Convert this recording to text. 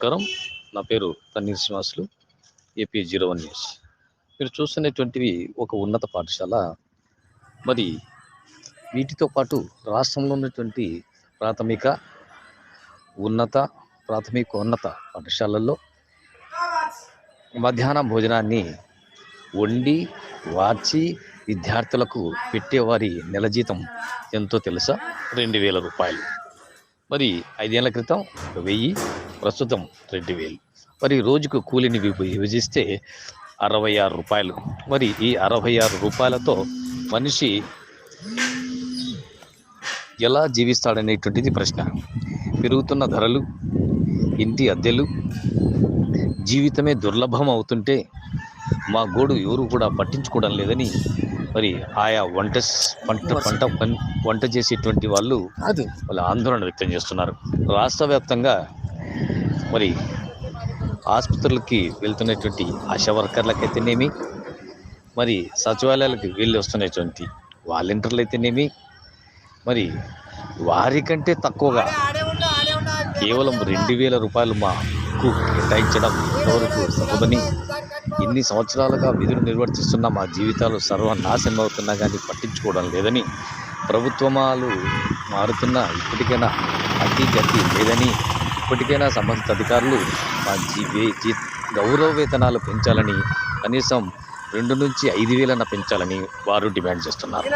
నమస్కారం. నా పేరు Tanneer Srinivasulu AP zero one news. మీరు చూస్తున్నటువంటివి ఒక ఉన్నత పాఠశాల. మరి వీటితో పాటు రాష్ట్రంలో ఉన్నటువంటి ప్రాథమిక ఉన్నత ప్రాథమిక ఉన్నత పాఠశాలల్లో మధ్యాహ్న భోజనాన్ని వండి వార్చి విద్యార్థులకు పెట్టేవారి నెల జీతం ఎంతో తెలుసా? రెండు వేల రూపాయలు. మరి ఐదేళ్ళ క్రితం వెయ్యి ప్రస్తుతం రెండు వేలు. మరి రోజుకు కూలిని విభ- విభజిస్తే అరవై ఆరు రూపాయలు. మరి ఈ అరవై ఆరు రూపాయలతో మనిషి ఎలా జీవిస్తాడనేటువంటిది ప్రశ్న. పెరుగుతున్న ధరలు ఇంటి అద్దెలు జీవితమే దుర్లభం అవుతుంటే మా గోడు ఎవరు కూడా పట్టించుకోవడం లేదని మరి ఆయా వంట పంట పంట వంట చేసేటువంటి వాళ్ళు వాళ్ళ ఆందోళన వ్యక్తం చేస్తున్నారు. రాష్ట్ర వ్యాప్తంగా మరి ఆసుపత్రులకి వెళ్తున్నటువంటి ఆశా వర్కర్లకైతేనేమి మరి సచివాలయాలకు వెళ్ళి వస్తున్నటువంటి వాలంటీర్లు అయితేనేమి మరి వారికంటే తక్కువగా కేవలం రెండు వేల రూపాయలు మాకు కేటాయించడం ఇంతవరకు సబబని ఇన్ని సంవత్సరాలుగా విధులు నిర్వర్తిస్తున్న మా జీవితాలు సర్వనాశనం అవుతున్నా కానీ పట్టించుకోవడం లేదని ప్రభుత్వమాలు మారుతున్నా ఇప్పటికైనా అతి గతి లేదని ఇప్పటికైనా సంబంధిత అధికారులు మా జీ జీ గౌరవ వేతనాలు పెంచాలని కనీసం రెండు నుంచి ఐదు వేలన పెంచాలని వారు డిమాండ్ చేస్తున్నారు.